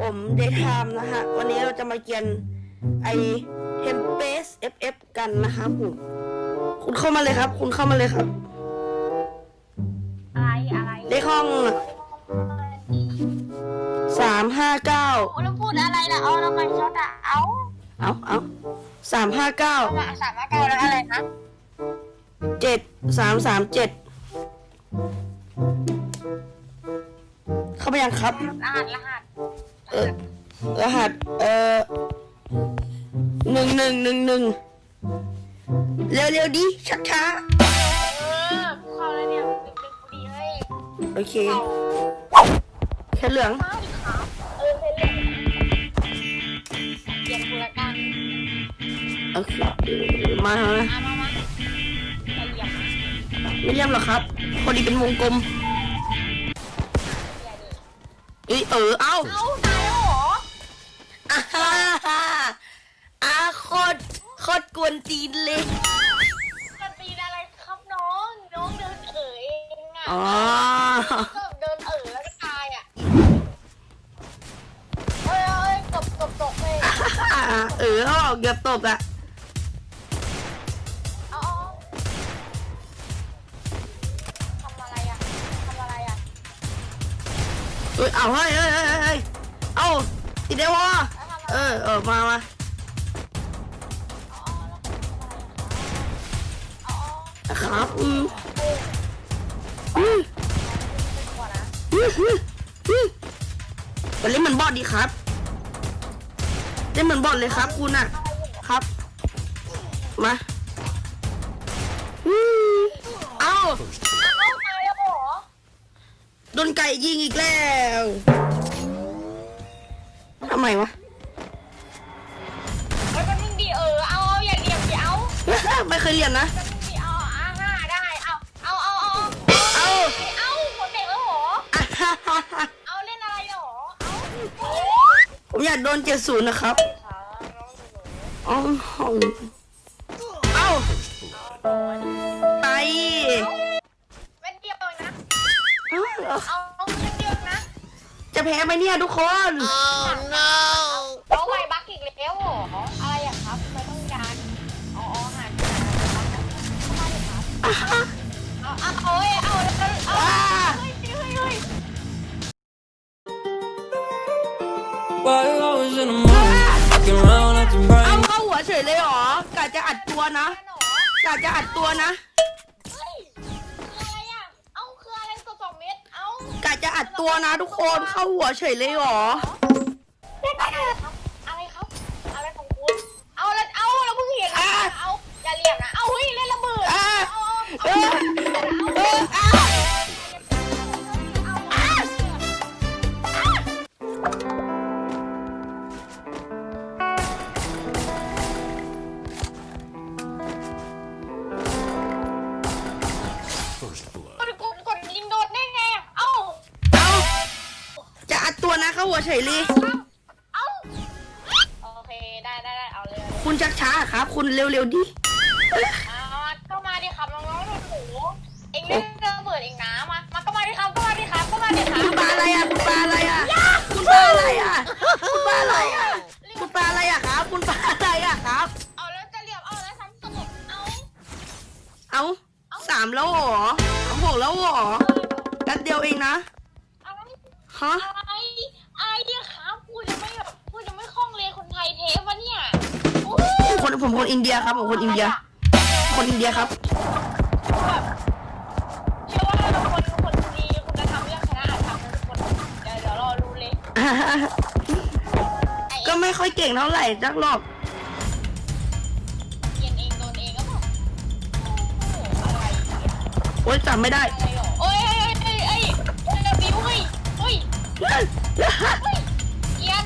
ผมเดทามนะฮะ วันนี้เราจะมาเกียนไอเทมเปส FF กันนะครับผมคุณเข้ามาเลยครับ คุณเข้ามาเลยครับ อะไรอะไรเลขห้องสามห้าเก้าโอ้แล้วพูดอะไรล่ะเอาแล้วมันช็อตอะเอาเอาเอาสามห้าเก้าเอามาสามารถเก้าแล้วอะไรนะเจ็ดสามสามเจ็ด เข้าไปยังครับ รหัสรหัสเออรหัส เอ่อหนึ่งหนึ่งหนึ่งหนึ่งเร็วเร็วๆดิช้าช้าเออเข้าแล้วเนี่ยเป็นเป็นพอดีเลยๆโอเคเอาแค่เหลืองมาดิครับเออเป็นเรื่องเปลี่ยนคุณละกันโอเค มาแล้วนะเอามามาไปเหยียบไม่เรียมหรอกครับ พอดีเป็นวงกลม เดี๋ยวดิเอ้ยเออเอ้าเอาตายแล้วเหรออ่าฮ่าฮ่าอ่าโคตรโคตรกวนตีนเลยจะตีนอะไรครับน้อง น้องเดินเอ๋ยเองอะอ๋อก็เดินเอ๋อแล้วก็ตายอะเอ้ยเอ้ยตบตบตบเลย อ่าเออเขาบอกเกือบตกอะ เอ้ยเอาเฮ้เฮ้ยเฮ้ยเฮ้ยเฮ้ยเอาติดเดวะแล้วทำอะเออเออมามาครับอืมเอออืมไม่กลัวนะอืมอืมอืมเล่นเหมือนบอดดีครับเล่นเหมือนบอดเลยครับคุณอะครับ มาอืมเอ้า โดนไก่ยิงอีกแล้วทำไมวะ เฮ้ยมันมึงดีเออ เอาเอาอย่าเดียบดิเอาไม่เคยเรียนนะ มันมึงดีเอาอ่าห้าได้ เอาเอาเอาเอาเอา เอาหัวเตะแล้วเหรอ อะฮ่าฮ่าฮ่าเอาเล่นอะไรเหรอ เอาผมอยากโดนเจ็ดศูนย์นะครับขาน้องหนู อ๋อเอ้า เอ้าเอาเอาเม็ดเดียวนะจะแพ้ไหมเนี่ยทุกคน เอาไวบักอีกแล้วเหรออะไรอะครับทำไมต้องการอ๋ออ๋อหายไปไหนครับเข้ามาเลยครับเอาเอาเอาเอ้ยเอาเอาเอาว้าเฮ้ยเฮ้ยเฮ้ย While I was in the mood, looking around at the เอา bright เข้าหัวเฉยเลยเหรอกะจะอัดตัวนะแน่นอนกะจะอัดตัวนะ จะอัดตัวนะทุกคนเข้าหัวเฉยเลยเหรอ หัวเฉยเลยเอ้าโอเคได้ได้ได้เอาเลยคุณชักช้าครับ คุณเร็วๆดิอ่าเข้ามาดิครับน้องๆหนูเอ็งเล่นระเบิดเองนะมามาก็มาดิครับก็มาดิครับก็มาดิครับคุณปลาอะไรอะคุณปลาอะไรอะคุณปลาอะไรอะคุณปลาอะไรอะคุณปลาอะไรอะครับ คุณปลาอะไรอะครับ เอาแล้วจะเหลี่ยมเอาแล้วซ้ำตบเอาเอาสามแล้วเหรอสามหกแล้วเหรอแป๊บเดียวเองนะเอาฮะไอ้ ไอ้เนี่ยครับพูดยังไม่แบบพูดยังไม่คล่องเลยคนไทยเทปวะเนี่ยโอ้ยคนผมคนอินเดียครับผมคนอินเดีย คนอินเดียครับแบบเชื่อว่าเราคนคนดีคุณธรรมเรื่องคณะอาธรรมนะทุกคนเดี๋ยวเดี๋ยวรอรู้เลยไอ้ก็ไม่ค่อยเก่งเท่าไหร่จักหรอกเขียนเองโดนเองก็บอกโอ้โหอะไรเนี่ยโอ๊ยจำไม่ได้อะไรหรอโอ้ยเอ้ยเอ้ยเอ้ยเอ้ยบิวเฮ้ยเฮ้ย เฮ้ยเอียน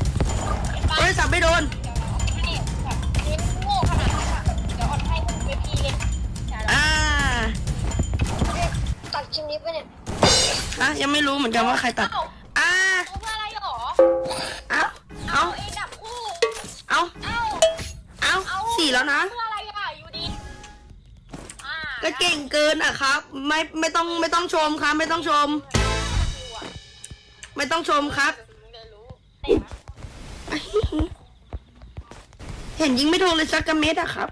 เห็นปะโอ๊ยจำไม่โดนเดี๋ยวแบบเน้นโง่ขนาดนั้นอะเดี๋ยวออนให้คุณเวทีเลยเดี๋ยวเราอ่าตัดคลิปนี้ไปเนี่ยฮะยังไม่รู้เหมือนกันว่าใครตัดเอ้าอ่าเอาเพื่ออะไรหรอ เอาเอาเอาเอดับคู่ เอาเอาเอาเอาสี่แล้วนะ เพื่ออะไรอะอยู่ดีอ่าก็เก่งเกินอะครับ ไม่ไม่ต้องไม่ต้องชมครับไม่ต้องชมเไม่ต้องชมครับมึงได้รู้เห็นยิงไม่โดนเลยสักกระเม็ดอะครับ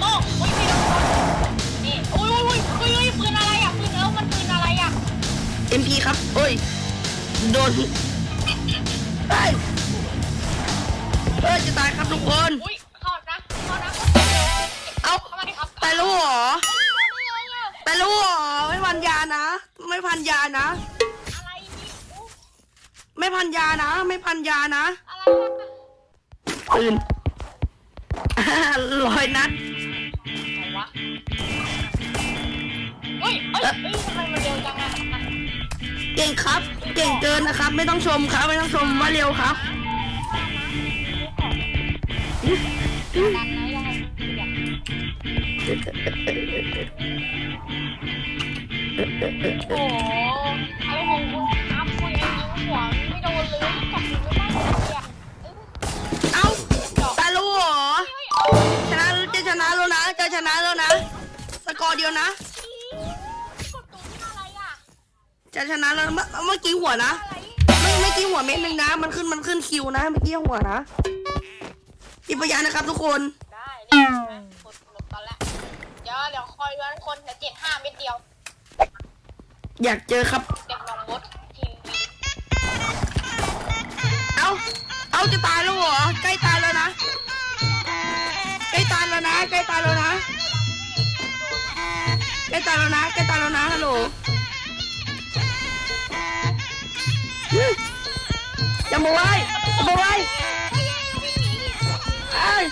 โอ้อุ้ยไม่โดนนี่อุ้ยอุ้ยอุ้ยอุ้ยปืนอะไรอะปืนเออมันปืนอะไรอะ MP ครับ โอ้ย โดนเฮ้ยเฮ้ยจะตายครับทุกคน อุ้ยเข้านะเข้านะเอาเข้ามาดิครับตายแล้วเหรอโดนได้ไงอะตายแล้วเหรอไม่พันยานะ ไม่พันยานะอะไรนี่อุ๊ย ไม่พันยานะ ไม่พันยานะอะไรอะปืน ร้อยนัดไหนวะเฮ้ยเอ้ยเอ้ยทำไมมันเร็วจังอะเก่งครับ เก่งเกินนะครับ ไม่ต้องชมครับ ไม่ต้องชมว่าเร็วครับ ดันนะยังไงโอ้โหอะไรของคุณ นะจะชนะแล้วนะ สกอร์เดียวนะ กดตัวนี่อะไรอะจะชนะแล้วเมื่อเมื่อกี้หัวนะ อะไรไม่ไม่กี้หัวเม็ดหนึ่งนะ มันขึ้นมันขึ้นคิวนะเมื่อกี้หัวนะอีพยานนะครับทุกคน ได้เนี่นะกดหลบตอนแรกเดี๋ยวเดี๋ยวคอยวันคนเดี๋ยวเจ็ดห้าเม็ดเดียวอยากเจอครับ เด็กลองมดทีมวีเอาเอาจะตายแล้วเหรอ ใกล้ตายแล้วนะ ใกล้ตายแล้วนะใกล้ตายแล้วนะใกล้ตายแล้วนะฮัลโหลอย่ามาไว้อย่ามาไว้ไอ้ย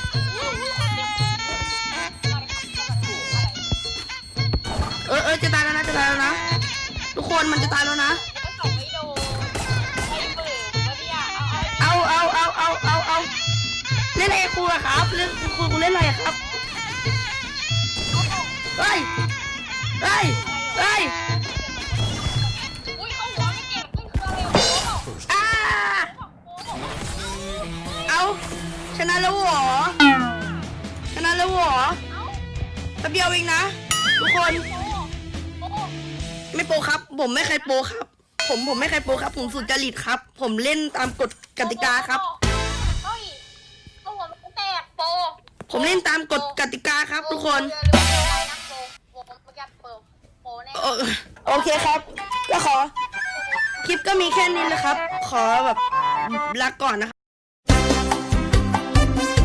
เออเออจะตายแล้วนะจะตายแล้วนะ ทุกคนมันจะตายแล้วนะ เอาเอาเอาเอาเอาเอาเล่นอะไรครูอะครับเล่นครูครูเล่นอะไร แป๊บเดียวเองนะ ทุกคน ไม่โปรครับ ผมไม่เคยโปรครับ ผมผมไม่เคยโปรครับ ผมสุจริตครับ ผมเล่นตามกฎกติกาครับ เฮ้ยเขาหัวมันแตกโปผมเล่นตามกฎกติกาครับ ทุกคน โอโปโปเมื่อเคครับ ก็ขอ คลิปก็มีแค่นี้นะครับ ขอแบบลาก่อนนะครับ